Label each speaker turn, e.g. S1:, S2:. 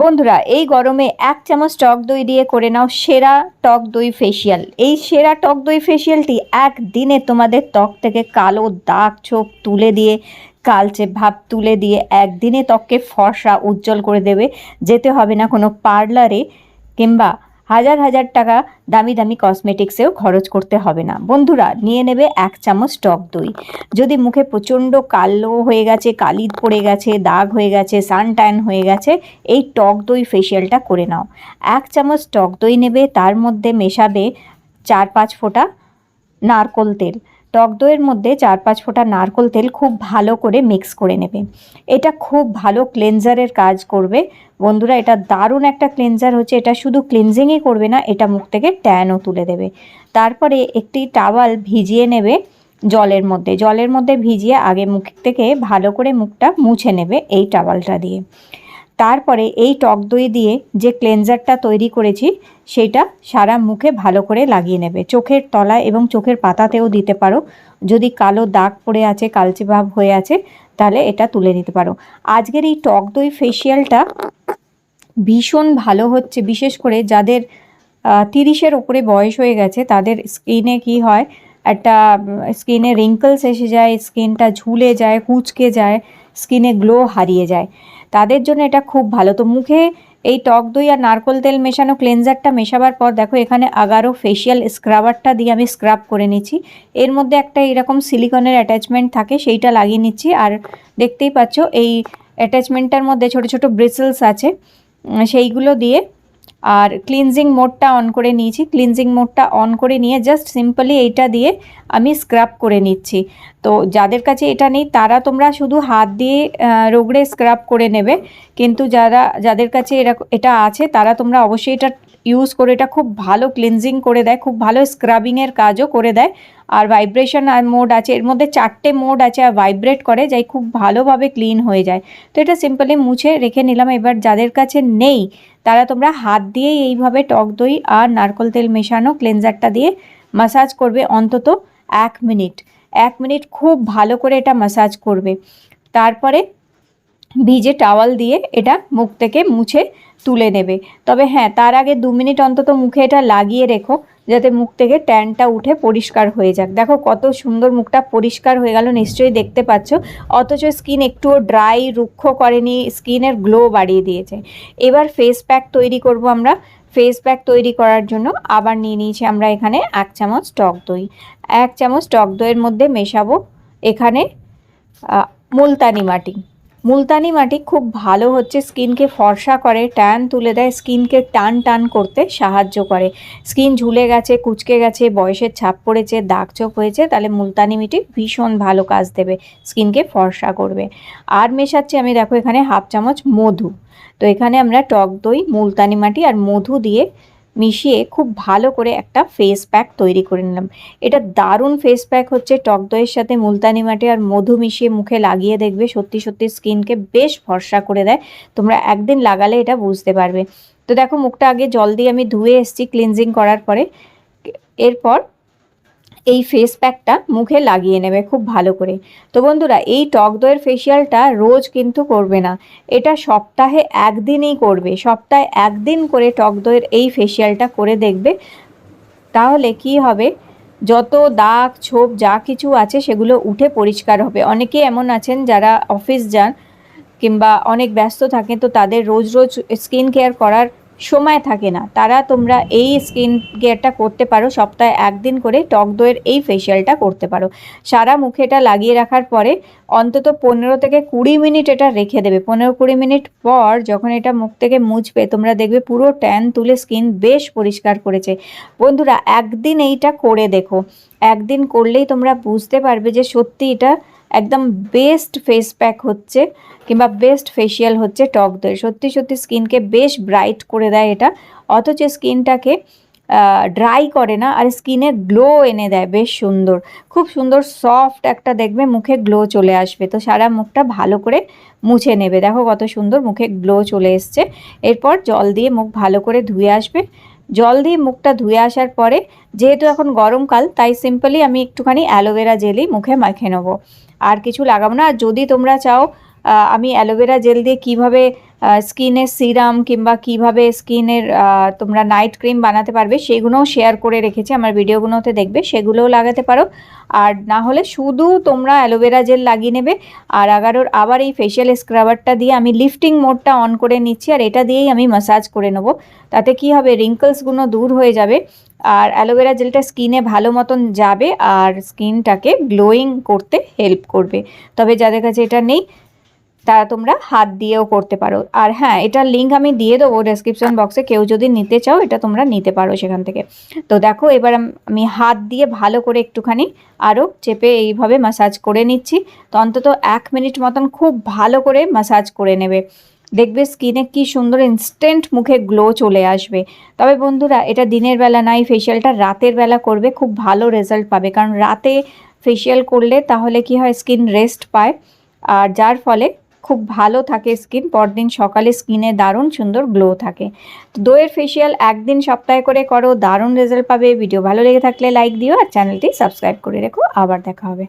S1: বন্ধুরা, এই গরমে এক চামচ টক দই দিয়ে করে নাও সেরা টক দই ফেসিয়াল এই সেরা টক দই ফেসিয়ালটি একদিনে তোমাদের ত্বক থেকে কালো দাগ ছোপ তুলে দিয়ে, কালচে ভাব তুলে দিয়ে একদিনে ত্বককে ফর্সা উজ্জ্বল করে দেবে। যেতে হবে না কোনো পার্লারে কিংবা হাজার হাজার টাকা দামি দামি কসমেটিক্সেও খরচ করতে হবে না। বন্ধুরা, নিয়ে নেবে এক চামচ টক দই। যদি মুখে প্রচণ্ড কালো হয়ে গেছে কালি পড়ে গেছে, দাগ হয়ে গেছে সান হয়ে গেছে, এই টক দই ফেসিয়ালটা করে নাও। এক চামচ টক দই নেবে, তার মধ্যে মেশাবে চার পাঁচ ফোঁটা নারকোল তেল। টক দইয়ের মধ্যে চার পাঁচ ফোঁটা নারকোল তেল খুব ভালো করে মিক্স করে নেবে। এটা খুব ভালো ক্লেনজারের কাজ করবে। বন্ধুরা, এটা দারুণ একটা ক্লেনজার হচ্ছে। এটা শুধু ক্লিনজিংই করবে না, এটা মুখ থেকে ট্যানও তুলে দেবে। তারপরে একটি টাওয়াল ভিজিয়ে নেবে জলের মধ্যে। জলের মধ্যে ভিজিয়ে আগে মুখ থেকে ভালো করে মুখটা মুছে নেবে এই টাওয়ালটা দিয়ে। তারপরে এই টক দই দিয়ে যে ক্লেনজারটা তৈরি করেছি, সেটা সারা মুখে ভালো করে লাগিয়ে নেবে। চোখের তলায় এবং চোখের পাতাতেও দিতে পারো। যদি কালো দাগ পড়ে আছে, কালচে ভাব হয়ে আছে, তাহলে এটা তুলে নিতে পারো। আজকের এই টক দই ফেসিয়ালটা ভীষণ ভালো হচ্ছে, বিশেষ করে যাদের তিরিশের ওপরে বয়স হয়ে গেছে, তাদের স্কিনে কি হয়, একটা স্কিনে রিঙ্কলস এসে যায়, স্কিনটা ঝুলে যায়, কুচকে যায়, স্কিনে গ্লো হারিয়ে যায়। তাদের জন্য এটা খুব ভালো। তো মুখে এই টক দই আর নারকোল তেল মেশানো ক্লেনজারটা মেশাবার পর দেখো এখানে আগারো ফেশিয়াল স্ক্রাবারটা দিয়ে আমি স্ক্রাব করে নিচ্ছি। এর মধ্যে একটা এরকম সিলিকনের অ্যাটাচমেন্ট থাকে, সেইটা লাগিয়ে নিচ্ছি। আর দেখতেই পাচ্ছ এই অ্যাটাচমেন্টটার মধ্যে ছোট ছোট ব্রিসেলস আছে। সেইগুলো দিয়ে আর ক্লিনজিং মোডটা অন করে নিয়েছি। ক্লিনজিং মোডটা অন করে নিয়ে জাস্ট সিম্পলি এইটা দিয়ে আমি স্ক্রাব করে নিচ্ছি। তো যাদের কাছে এটা নেই, তারা তোমরা শুধু হাত দিয়ে রোগড়ে স্ক্রাব করে নেবে। কিন্তু যারা, যাদের কাছে এটা আছে, তারা তোমরা অবশ্যই এটা ইউজ করে এটা খুব ভালো ক্লিনজিং করে দেয়, খুব ভালো স্ক্রাবিংয়ের কাজও করে দেয়। আর ভাইব্রেশন আর মোড আছে, এর মধ্যে চারটে মোড আছে আর ভাইব্রেট করে যাই খুব ভালোভাবে ক্লিন হয়ে যায়। তো এটা সিম্পলি মুছে রেখে নিলাম। এবার যাদের কাছে নেই, তারা তোমরা হাত দিয়েই এইভাবে টক দই আর নারকল তেল মেশানো ক্লেনজারটা দিয়ে মাসাজ করবে অন্তত এক মিনিট। এক মিনিট খুব ভালো করে এটা মাসাজ করবে। তারপরে ভিজে টাওয়াল দিয়ে এটা মুখ থেকে মুছে তুলে নেবে। তবে হ্যাঁ তার আগে দু মিনিট অন্তত মুখে এটা লাগিয়ে রেখো, যাতে মুখ থেকে ট্যানটা উঠে পরিষ্কার হয়ে যাক। দেখো কত সুন্দর মুখটা পরিষ্কার হয়ে গেল, নিশ্চয়ই দেখতে পাচ্ছ। অথচ স্কিন একটুও ড্রাই, রুক্ষ করেনি, স্কিনের গ্লো বাড়িয়ে দিয়েছে। এবার ফেস প্যাক তৈরি করব আমরা। ফেস প্যাক তৈরি করার জন্য আবার নিয়ে নিয়েছি আমরা এখানে এক চামচ টক দই। এক চামচ টক দইয়ের মধ্যে মেশাবো এখানে মুলতানি মাটি। মুলতানি মাটি খুব ভালো হচ্ছে, স্কিনকে ফর্সা করে, ট্যান তুলে দেয়, স্কিনকে টান টান করতে সাহায্য করে। স্কিন ঝুলে গেছে, কুচকে গেছে, বয়সের ছাপ পড়েছে, দাগ চোখ হয়েছে, তাহলে মুলতানি মিটি ভীষণ ভালো কাজ দেবে, স্কিনকে ফর্সা করবে। আর মেশাচ্ছি আমি, দেখো এখানে হাফ চামচ মধু। তো এখানে আমরা টক দই, মুলতানি মাটি আর মধু দিয়ে মিশিয়ে খুব ভালো করে একটা ফেস প্যাক তৈরি করে নিলাম। এটা দারুণ ফেস প্যাক হচ্ছে। টক দইয়ের সাথে মুলতানি মাটি আর মধু মিশিয়ে মুখে লাগিয়ে দেখবে। সত্যি সত্যি স্কিনকে বেশ ভরসা করে দেয়। তোমরা একদিন লাগালে এটা বুঝতে পারবে। তো দেখো, মুখটা আগে জল দিয়ে আমি ধুয়ে এসছি ক্লিনজিং করার পরে। এরপর এই ফেস প্যাকটা মুখে লাগিয়ে নেবে খুব ভালো করে। তো বন্ধুরা, এই টক দইয়ের ফেসিয়ালটা রোজ কিন্তু করবে না। এটা সপ্তাহে একদিনই করবে। সপ্তাহে একদিন করে টক দইয়ের এই ফেসিয়ালটা করে দেখবে। তাহলে কি হবে? যত দাগ, ছোপ, যা কিছু আছে সেগুলো উঠে পরিষ্কার হবে। অনেকে এমন আছেন যারা অফিস যান কিংবা অনেক ব্যস্ত থাকেন, তো তাদের রোজ রোজ স্কিন কেয়ার করার সময় থাকে না। তারা তোমরা এই স্কিন কেয়ারটা করতে পারো, সপ্তাহে একদিন করে টক দইয়ের এই ফেসিয়ালটা করতে পারো। সারা মুখে এটা লাগিয়ে রাখার পরে অন্তত পনেরো থেকে কুড়ি মিনিট এটা রেখে দেবে। পনেরো কুড়ি মিনিট পর যখন এটা মুখ থেকে মুছবে, তোমরা দেখবে পুরো ট্যান তুলে স্কিন বেশ পরিষ্কার করেছে। বন্ধুরা, একদিন এইটা করে দেখো। একদিন করলেই তোমরা বুঝতে পারবে যে সত্যি এটা একদম বেস্ট ফেস প্যাক হচ্ছে কিংবা বেস্ট ফেসিয়াল হচ্ছে টক দই। সত্যি সত্যি স্কিনকে বেশ ব্রাইট করে দেয় এটা। অথচ স্কিনটাকে ড্রাই করে না, আর স্কিনে গ্লো এনে দেয়, বেশ সুন্দর। খুব সুন্দর সফট একটা দেখবে, মুখে গ্লো চলে আসবে। তো সারা মুখটা ভালো করে মুছে নেবে। দেখো কত সুন্দর মুখে গ্লো চলে এসছে। এরপর জল দিয়ে মুখ ভালো করে ধুয়ে আসবে। জল দিয়ে মুখটা ধুয়ে আসার পরে, যেহেতু এখন গরমকাল, তাই সিম্পলি আমি একটুখানি অ্যালোভেরা জেলি মুখে মাখে নেব। আর কিছু লাগাবো না। আর যদি তোমরা চাও আমি অ্যালোভেরা জেল দিয়ে কীভাবে স্কিনের সিরাম কিংবা কীভাবে স্কিনের তোমরা নাইট ক্রিম বানাতে পারবে, সেগুলোও শেয়ার করে রেখেছি, আমার ভিডিওগুলোতে দেখবে, সেগুলোও লাগাতে পারো। আর না হলে শুধু তোমরা অ্যালোভেরা জেল লাগিয়ে নেবে, আর আগারোর আবার এই ফেশিয়াল স্ক্রাবারটা দিয়ে আমি লিফটিং মোডটা অন করে নিচ্ছি, আর এটা দিয়েই আমি মাসাজ করে নেব। তাতে কি হবে রিঙ্কলসগুলো দূর হয়ে যাবে, আর অ্যালোভেরা জেলটা স্কিনে ভালো মতন যাবে, আর স্কিনটাকে গ্লোয়িং করতে হেল্প করবে। তবে যাদের কাছে এটা নেই তারা তোমরা হাত দিয়েও করতে পারো। আর হ্যাঁ এটার লিঙ্ক আমি দিয়ে দেবো ডেসক্রিপশন বক্সে কেউ যদি নিতে চাও, এটা তোমরা নিতে পারো সেখান থেকে। তো দেখো, এবার আমি হাত দিয়ে ভালো করে একটুখানি আরও চেপে এইভাবে মাসাজ করে নিচ্ছি। তো অন্তত এক মিনিট মতন খুব ভালো করে মাসাজ করে নেবে। দেখবে স্কিনে কি সুন্দর ইনস্ট্যান্ট মুখে গ্লো চলে আসবে। তবে বন্ধুরা, এটা দিনের বেলা নয় ফেশিয়ালটা রাতের বেলা করবে। খুব ভালো রেজাল্ট পাবে। কারণ রাতে ফেশিয়াল করলে তাহলে কি হয়? স্কিন রেস্ট পায়। আর যার ফলে খুব ভালো থাকে স্কিন, পরদিন সকালে স্কিনে দারুণ সুন্দর গ্লো থাকে। তো দইয়ের ফেসিয়াল একদিন সপ্তাহে করে করো, দারুণ রেজাল্ট পাবে। ভিডিও ভালো লেগে থাকলে লাইক দিও আর চ্যানেলটি সাবস্ক্রাইব করে রেখো। আবার দেখা হবে।